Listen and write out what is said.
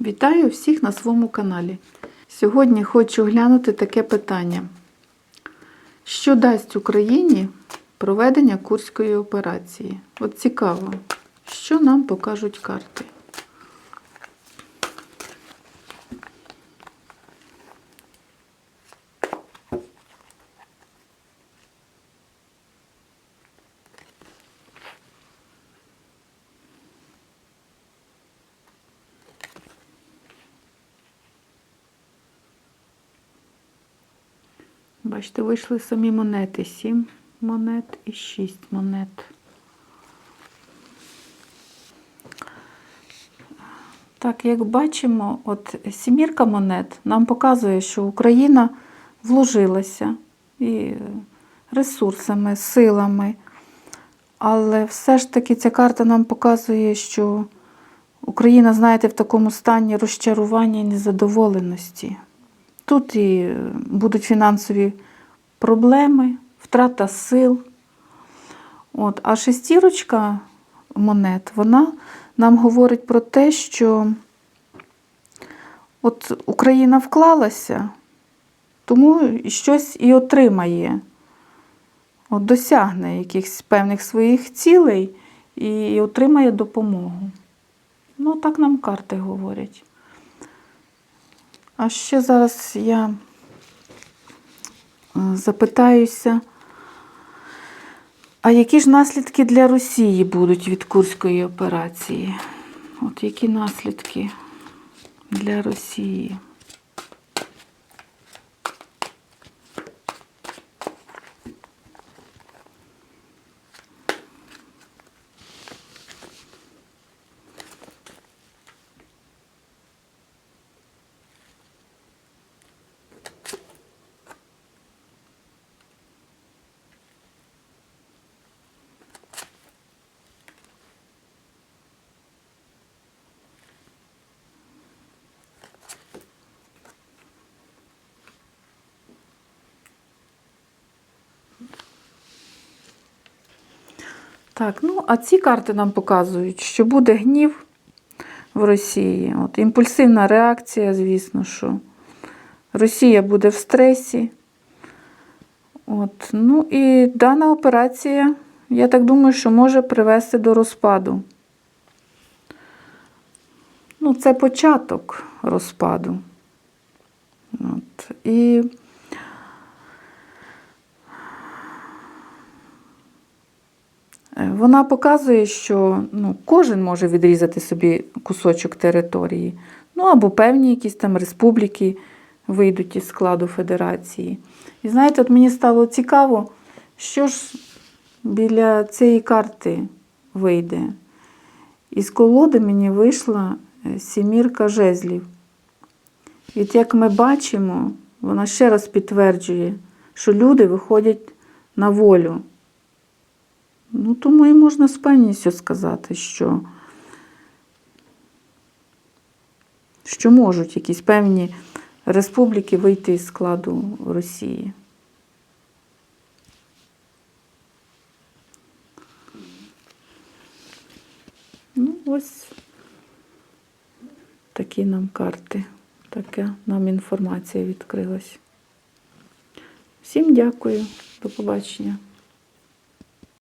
Вітаю всіх на своєму каналі. Сьогодні хочу глянути таке питання. Що дасть Україні проведення Курської операції? От цікаво, що нам покажуть карти. Бачите, вийшли самі монети. Сім монет і шість монет. Так, як бачимо, от сімірка монет нам показує, що Україна вложилася і ресурсами, силами. Але все ж таки ця карта нам показує, що Україна, знаєте, в такому стані розчарування і незадоволеності. Тут і будуть фінансові проблеми, втрата сил. От. А шестірочка монет, вона нам говорить про те, що от Україна вклалася, тому щось і отримає, от досягне якихось певних своїх цілей і отримає допомогу. Ну, так нам карти говорять. А ще зараз я е, запитаюся, а які ж наслідки для Росії будуть від Курської операції? От які наслідки для Росії? Так, ну а ці карти нам показують, що буде гнів в Росії. От, імпульсивна реакція, звісно, що Росія буде в стресі. От, ну і дана операція, я так думаю, що може привести до розпаду. Ну, це початок розпаду. От, і Вона показує, що ну, кожен може відрізати собі кусочок території. Ну або певні якісь там республіки вийдуть із складу федерації. І знаєте, от мені стало цікаво, що ж біля цієї карти вийде. Із колоди мені вийшла е, сімірка жезлів. І от як ми бачимо, вона ще раз підтверджує, що люди виходять на волю. Ну, тому і можна з певністю сказати, що, що можуть якісь певні республіки вийти із складу Росії. Ну, ось такі нам карти, така нам інформація відкрилась. Всім дякую, до побачення.